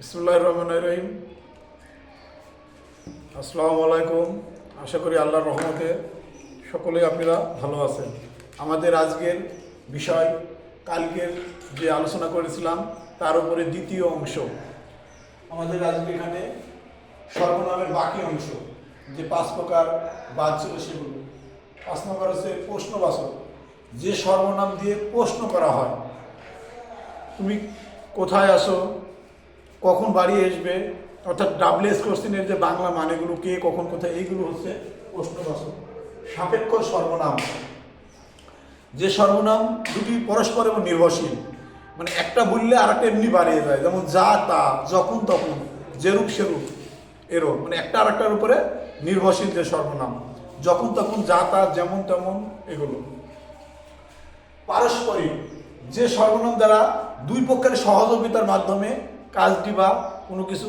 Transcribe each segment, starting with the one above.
বিসমুল্লাহ রহমান রহিম। আসসালামু আলাইকুম আশা করি আল্লাহর রহমতে সকলেই আপনারা ভালো আছেন। আমাদের আজকের বিষয়, কালকের যে আলোচনা করেছিলাম, তার উপরে দ্বিতীয় অংশ। আমাদের আজকে এখানে সর্বনামের বাকি অংশ, যে পাঁচ প্রকার বাদ ছিল সেগুলো। পাঁচ নম্বর হচ্ছে প্রশ্নবাচক। যে সর্বনাম দিয়ে প্রশ্ন করা হয়, তুমি কোথায় আসো কখন বাড়ি আসবে? অর্থাৎ ডাবলেস কোশ্চেনের যে বাংলা মানেগুলো কে, কখন, কোথায়, এইগুলো হচ্ছে প্রশ্নবাচক। সাপেক্ষ সর্বনাম। যে সর্বনাম দুটি পরস্পর এবং নির্ভরশীল। মানে একটা বললে আর একটা এমনি বাড়িয়ে যায় যেমন যা, তা, যখন, তখন, যেরূপ, সেরূপ এরম মানে একটা আর একটার উপরে নির্ভরশীল যে সর্বনাম। যখন, তখন, যা, তা, যেমন, তেমন, এগুলো। পারস্পরিক। যে সর্বনাম দ্বারা দুই পক্ষের সহযোগিতার মাধ্যমে কাজটি বা কোনো কিছু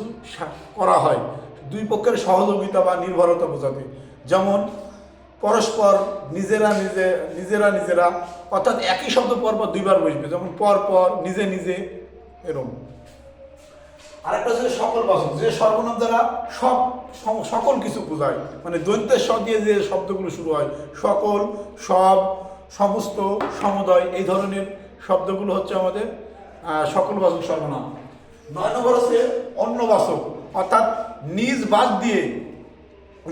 করা হয়। দুই পক্ষের সহযোগিতা বা নির্ভরতা বোঝাতে। যেমন, পরস্পর নিজেরা নিজে, নিজেরা নিজেরা, অর্থাৎ একই শব্দ পরপর দুইবার বসবে। যেমন, পর পর, নিজে নিজে, এরম। আরেকটা হচ্ছে সকল বাচক যে সর্বনাম দ্বারা সব সকল কিছু বোঝায়। মানে দৈন্তের স দিয়ে যে শব্দগুলো শুরু হয়, সকল, সব, সমস্ত, সমুদয়, এই ধরনের শব্দগুলো হচ্ছে আমাদের সকল বাচক সর্বনাম। নয় নম্বর অন্যবাচক অর্থাৎ নিজ বাদ দিয়ে,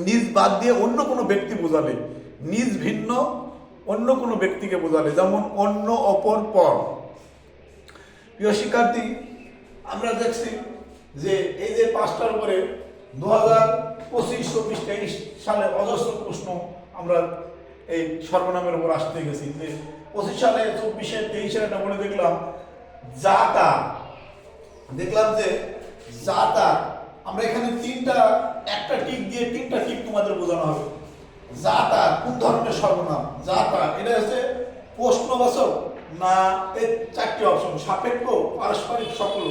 নিজ বাদ দিয়ে অন্য কোনো ব্যক্তি বোঝালে নিজ ভিন্ন, অন্য কোনো ব্যক্তিকে বোঝালে যেমন অন্য অপর পর। প্রিয় শিক্ষার্থী, আমরা দেখছি যে এই যে পাঁচটার উপরে দু হাজার পঁচিশ, চব্বিশ, তেইশ সালে অজস্র প্রশ্ন আমরা এই সর্বনামের উপর আসতে গেছি। যে পঁচিশ সালে, চব্বিশে, তেইশে একটা বলে দেখলাম যা তা দেখলাম যে যা তা আমরা এখানে তিনটা, একটা টিক দিয়ে তিনটা টিক তোমাদের বোঝানো হবে। যা তা কোন ধরনের সর্বনাম? যা তা এটা হচ্ছে প্রশ্নবাচক না এই চারটি অপশন, সাপেক্ষ, পারস্পরিক সকল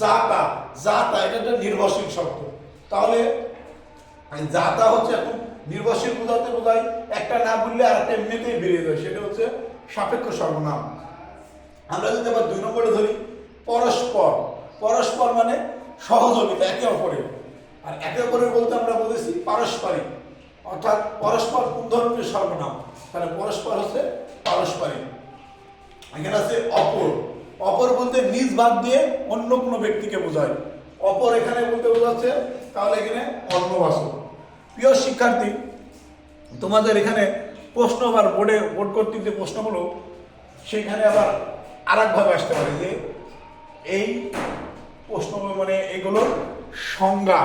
যা তা যা তা এটা একটা নির্ভরশীল শব্দ। তাহলে যা তা হচ্ছে এখন নির্ভরশীল বোঝাতে বোঝায়, একটা না বললে আর একটা এমনিতেই বেরিয়ে যায়, সেটা হচ্ছে সাপেক্ষ সর্বনাম। আমরা যদি আবার দুই নম্বরে ধরি, পরস্পর। পরস্পর মানে সহযোগিতা, একে অপরের। আর একে অপরের বলতে আমরা বলেছি পারস্পরিক। অর্থাৎ পরস্পর কোন ধরনের সর্বনাম? তাহলে পরস্পর হচ্ছে পারস্পরিক। এখানে আছে অপর। অপর বলতে নিজ বাদ দিয়ে অন্য কোনো ব্যক্তিকে বোঝায়। অপর এখানে বলতে বোঝাচ্ছে, তাহলে এখানে অন্যবাসক প্রিয় শিক্ষার্থী, তোমাদের এখানে প্রশ্ন আবার বোর্ডে, বোর্ড কর্তৃক যে প্রশ্নগুলো সেখানে আবার আর একভাবে আসতে পারে যে এই প্রশ্ন মানে এগুলোর সংজ্ঞা।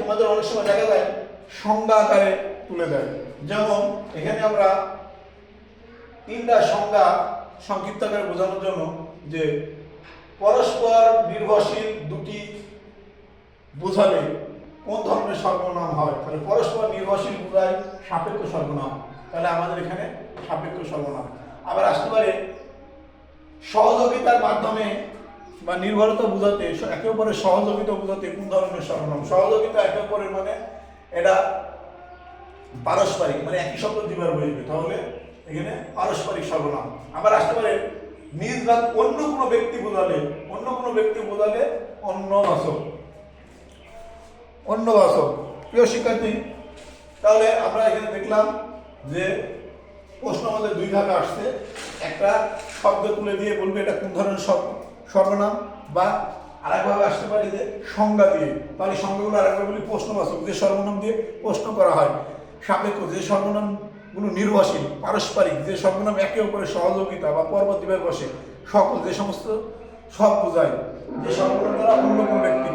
তোমাদের অনেক সময় দেখা যায়, সংজ্ঞা আকারে তুলে দেয়। যেমন, এখানে আমরা তিনটা সংজ্ঞা সংক্ষিপ্ত আকারে বোঝানোর জন্য যে পরস্পর নির্ভরশীল দুটি বোঝালে কোন ধরনের সর্বনাম হয়? তাহলে পরস্পর নির্ভরশীল বোঝায় সাপেক্ষ সর্বনাম। তাহলে আমাদের এখানে সাপেক্ষ সর্বনাম। আবার আসতে পারে সহযোগিতার মাধ্যমে বা নির্ভরতা বোঝাতে একে অপরের সহযোগিতা বোঝাতে কোন ধরনের সর্বনাম সহযোগিতা একে অপরের মানে এটা পারস্পরিক মানে একই শব্দ দুইবার বুঝবে তাহলে এখানে পারস্পরিক সর্বনাম আবার আসতে পারে, নিজ বা অন্য কোনো ব্যক্তি বোঝালে, অন্য কোনো ব্যক্তি বোঝালে অন্য বাসক। অন্য বাসক। প্রিয় শিক্ষার্থী, তাহলে আমরা এখানে দেখলাম যে প্রশ্ন আমাদের দুই ভাগে আসছে। একটা শব্দ তুলে দিয়ে বলবে এটা কোন ধরনের শব্দ? সর্বনাম বা আরেকভাবে আসতে পারে যে সংজ্ঞা দিয়ে। তাহলে সংজ্ঞাগুলো আরেকভাবে বলি প্রশ্নবাচক যে সর্বনাম দিয়ে প্রশ্ন করা হয়। সাপেক্ষ যে সর্বনামগুলো নির্ভরশীল, পারস্পরিক যে সর্বনাম একে অপরের সহযোগিতা বা পর্বত দিবের বসে, সকল যে সমস্ত সব বোঝায় যে সর্বনাম দ্বারা অন্য কোনো ব্যক্তি